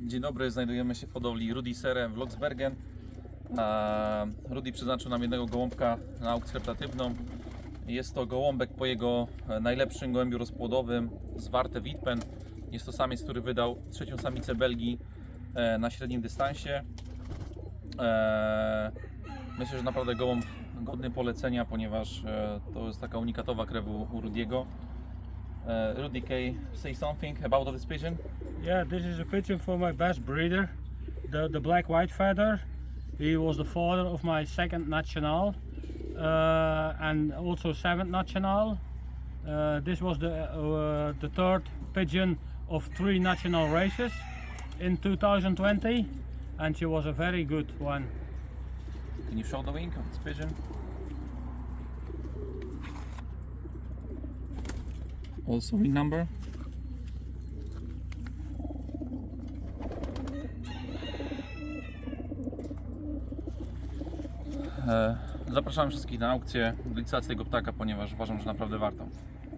Dzień dobry, znajdujemy się w hodowli Rudi Serem w Loksbergen. A Rudi przeznaczył nam jednego gołąbka na aukcję reptatywną. Jest to gołąbek po jego e, najlepszym gołębiu rozpłodowym, zwarte Witpen. Jest to samiec, który wydał trzecią samicę Belgii e, na średnim dystansie. E, Myślę, że naprawdę gołąb godny polecenia, ponieważ to jest taka unikatowa krew u Rudiego. E, Rudy, can say something about this pigeon? Yeah, this is a pigeon for my best breeder, the, the black white feather. He was the father of my second national uh, and also seventh national. Uh, this was the, uh, the third pigeon of three national races in 2020 and she was a very good one. Can you show the wing of this pigeon? Also wing number. E, Zapraszam wszystkich na aukcję, licytację tego ptaka, ponieważ uważam, że naprawdę warto.